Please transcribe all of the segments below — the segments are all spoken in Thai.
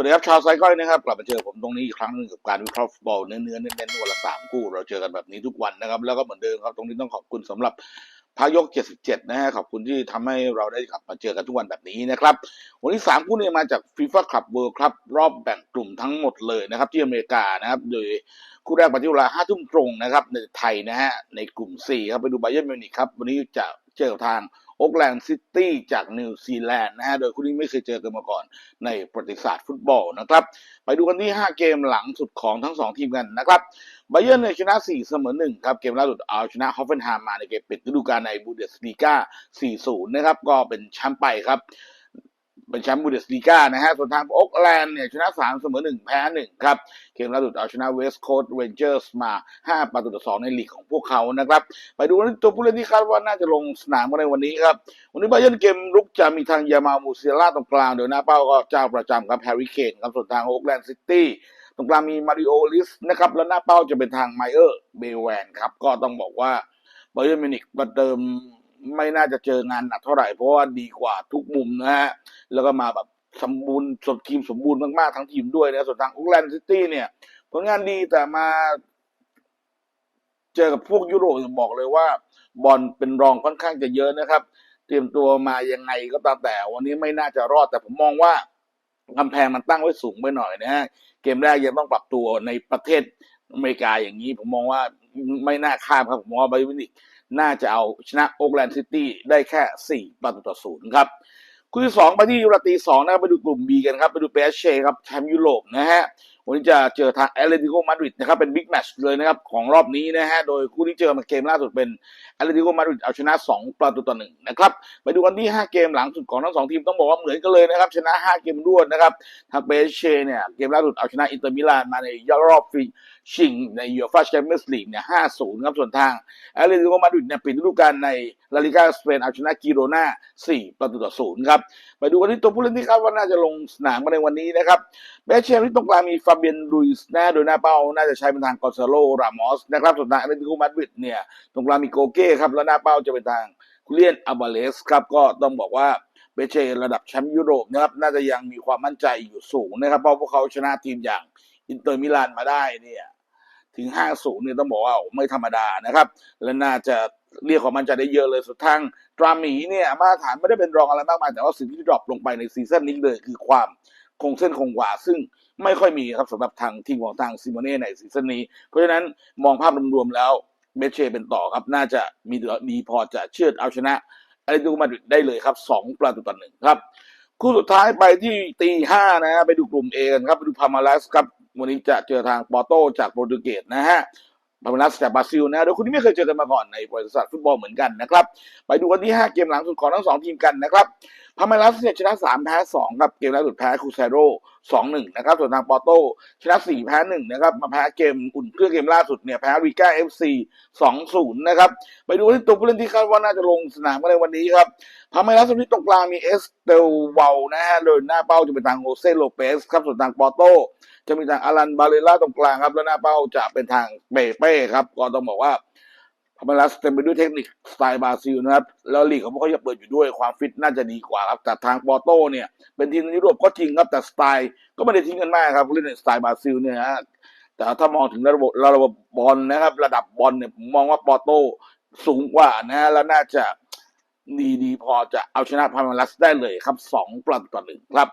วัสดีครับชาวไซก้อยนะครับกลับมาเจอผมตรงนี้อีกครั้งหนึ่งกับการวิเคราะห์ฟุตบอลเนื้อๆเน้นๆวันละสามคู่ เราเจอกันแบบนี้ทุกวันนะครับ แล้วก็เหมือนเดิมครับ ตรงนี้ต้องขอบคุณสำหรับพายก 77 นะฮะขอบคุณที่ทำให้เราได้กลับมาเจอกันทุกวันแบบนี้นะครับ วันนี้สามคู่นี้มาจากฟีฟ่าคลับเวิลด์ครับรอบแบ่งกลุ่มทั้งหมดเลยนะครับ ที่อเมริกานะครับ โดยคู่แรกปที่เวลาห้าทุ่มตรงนะครับในไทยนะฮะในกลุ่ม 4 ครับไปดูไบเย r n นมิวนิกครับวันนี้จะเจอทาง โอ๊กแลนด์ซิตี้จากนิวซีแลนด์นะฮะโดยคู่นี้ไม่เคยเจอกันมาก่อนในประวัติศาสตร์ฟุตบอลนะครับ ไปดูกันที่ 5 เกมหลังสุดของทั้ง 2 ทีมกันนะครับไบเย r n เนี่ยชนะ 4 เสมอ1ครับ เกมล่าสุดเอาชนะฮอฟเฟนไฮม์มาในเกมปิดฤดูกาลในบูเดสลีกา4-0 นะครับ ก็เป็นแชมป์ไปครับ เป็นแชมป์บูเดสลีกานะฮะ ส่วนทางโอ๊กแลนด์เนี่ยชนะ3เสมอ1แพ้1ครับ เกมล่าสุดเอาชนะเวสต์โคสต์เรนเจอร์สมา5ประตูต่อ2ในลีกของพวกเขานะครับ ไปดูตัวผู้เล่นที่คาดว่าน่าจะลงสนามกันในวันนี้ครับ วันนี้ไบเยนเกมรุกจะมีทางยามามูเซล่าตรงกลางโดยหน้าเป้าก็เจ้าประจำครับแฮร์รี่เคนครับ ส่วนทางโอ๊กแลนด์ซิตี้ตรงกลางมีมาริโอลิสนะครับ แล้วหน้าเป้าจะเป็นทางไมเออร์เบลแวนครับ ก็ต้องบอกว่าไบเยร์นมิวนิกประเดิม ไม่น่าจะเจองานหนักเท่าไหร่เพราะว่าดีกว่าทุกมุมนะฮะแล้วก็มาแบบสมบูรณ์สมทีมสมบูรณ์มากๆทั้งทีมด้วยนะส่วนทางอุกแลนด์ซิตี้เนี่ย ผลงานดีแต่มาเจอกับพวกยุโรปบอกเลยว่า บอลเป็นรองค่อนข้างจะเยอะนะครับ เตรียมตัวมายังไงก็ตามแต่ วันนี้ไม่น่าจะรอดแต่ผมมองว่ากำแพงมันตั้งไว้สูงไปหน่อยนะฮะเกมแรกยังต้องปรับตัวในประเทศอเมริกาอย่างนี้ ผมมองว่าไม่น่าข้ามครับผมมองว่าไบรนมิวนิก น่าจะเอาชนะโอ๊กแลนด์ซิตี้ได้แค่ 4 ประตูต่อศูนย์ครับคู่ที่สองไปที่ยูราตีสองนะครับไปดูกลุ่ม B กันครับ ไปดูเปเชครับแชมป์ยุโรปนะฮะ วันนี้จะเจอทางแอตเลติโกมาดริดนะครับเป็นบิ๊กแมตช์เลยนะครับของรอบนี้นะฮะโดยคู่ที่เจอมาเกมล่าสุดเป็นแอตเลติโกมาดริดเอาชนะ 2 ประตูต่อหนึ่งนะครับไปดูกันที่ 5 เกมหลังสุดของทั้งสองทีมต้องบอกว่าเหมือนกันเลยนะครับชนะ 5 เกมรวดนะครับทางเปเชเนี่ยเกมล่าสุดเอาชนะอินเตอร์มิลานมาในรอบฟรีชิงในยูฟ่าแชมเปี้ยนส์ลีกเนี่ย5-0ครับส่วนทางแอตเลติโกมาดริดเนี่ยปิดฤดูกาลใน ลาลิกาสเปนเอาชนะกิโรนา4ประตูต่อศูนย์ครับไปดูกันที่ตัวผู้เล่นที่คาดว่าน่าจะลงสนามในวันนี้นะครับแบชเชมที่ตรงกลางมีฟาเบียนลุยส์นะโดยหน้าเป้าน่าจะใช้เป็นทางกอนซาโลรามอสนะครับส่วนทางแอเลติโกมาดริดเนี่ยตรงกลางมีโกเก้ครับแล้วหน้าเป้าจะเป็นทางคุเลียนอาบาเลสครับก็ต้องบอกว่าเบเชระดับแชมป์ยุโรปนะครับน่าจะยังมีความมั่นใจอยู่สูงนะครับเพราะพวกเขาชนะทีมอย่างอินเตอร์มิลานมาได้เนี่ยถึง 5-0 เนี่ยต้องบอกว่าไม่ธรรมดานะครับ และน่าจะ เรียกความมั่นใจได้เยอะเลยสุดทางตรามีเนี่ยมาตรฐานไม่ได้เป็นรองอะไรมากมาย แต่ว่าสิ่งที่ดรอปลงไปในซีซั่นนี้เลยคือความคงเส้นคงวาซึ่งไม่ค่อยมีครับสำหรับทางทีมของทางซิโมเน่ในซีซั่นนี้ เพราะฉะนั้นมองภาพรวมๆแล้วเบเชเป็นต่อครับ น่าจะมีดีพอจะเชื่อดเอาชนะอะไรดูมาดริดได้เลยครับสองประตูต่อหนึ่งครับคู่สุดท้ายไปที่ตีห้านะฮะไปดูกลุ่มเอกันครับไปดูพามาลัสครับวันนี้จะเจอทางปอโตจากโปรตุเกสนะฮะ บาเมลัสจากบราซิลนะโดยคุณที่ไม่เคยเจอกันมาก่อนในประวัติศาสตร์ฟุตบอลเหมือนกันนะครับ ไปดูกันที่ 5 เกมหลังสุดของทั้งสองทีมกันนะครับ พาเมลัสเนี่ยชนะ3แพ้2ครับเกมล่าสุดแพ้คูเซโร่2-1นะครับส่วนทางปอโตชนะ4แพ้1นะครับมาแพ้เกมอุ่นเครื่องเกมล่าสุดเนี่ยแพ้ริก้าเอฟซี2-0นะครับไปดูที่ตัวผู้เล่นที่คาดว่าน่าจะลงสนามกันในวันนี้ครับพาเมลัสวันนี้ตรงกลางมีเอสเตลวาลนะฮะโดยหน้าเป้าจะเป็นทางโฮเซโลเปสครับส่วนทางปอโตจะมีทางอารันบาเลล่าตรงกลางครับแล้วหน้าเป้าจะเป็นทางเปเป้ครับก็ต้องบอกว่า พาเมลัสเต็มไปด้วยเทคนิคสไตล์บราซิลนะครับ แล้วลีกของพวกเขาจะเปิดอยู่ด้วยความฟิตน่าจะดีกว่าครับแต่ทางปอโต้เนี่ย เป็นทีมในยุโรปก็จริงครับแต่สไตล์ก็ไม่ได้ทิ้งกันมากครับเล่นในสไตล์บราซิลเนี่ยฮะแต่ถ้ามองถึงระบบระบบบอลนะครับ ระดับบอลเนี่ยผมมองว่าปอโต้สูงกว่านะฮะแล้วน่าจะดีดีพอจะเอาชนะพาเมลัสได้เลยครับสองประตูต่อหนึ่งครับ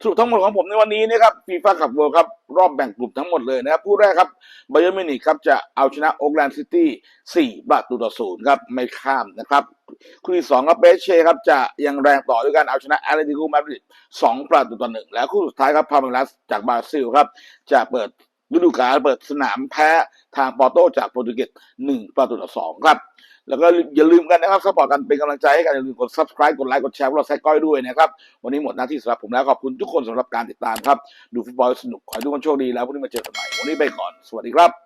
สรุปทั้งหมดของผมในวันนี้นะครับฟีฟ่ากับเวิลด์ครับรอบแบ่งกลุ่มทั้งหมดเลยนะครับผู้แรกครับไบเยอร์มินิกครับจะเอาชนะโอ๊กแลนด์ซิตี้สี่ประตูต่อศูนย์ครับไม่ข้ามนะครับคู่ที่สองครับเบเช่ครับจะยังแรงต่อด้วยการเอาชนะแอตเลติโกมาดริดสองประตูต่อหนึ่งแล้วคู่สุดท้ายครับพาเมลัสจากบราซิลครับจะเปิด ฤดูกาลเปิดสนามแพ้ทางปอร์โตจากโปรตุเกสหนึ่งประตูต่อสองครับ แล้วก็อย่าลืมกันนะครับสปอร์ตกันเป็นกำลังใจให้กันอย่าลืมกด subscribe กดไลค์กดแชร์พวกเราแซกก้อยด้วยนะครับ วันนี้หมดหน้าที่สำหรับผมแล้ว ขอบคุณทุกคนสำหรับการติดตามครับ ดูฟุตบอลสนุก ขอให้ทุกคนโชคดีแล้วพรุ่งนี้มาเจอกันใหม่ วันนี้ไปก่อน สวัสดีครับ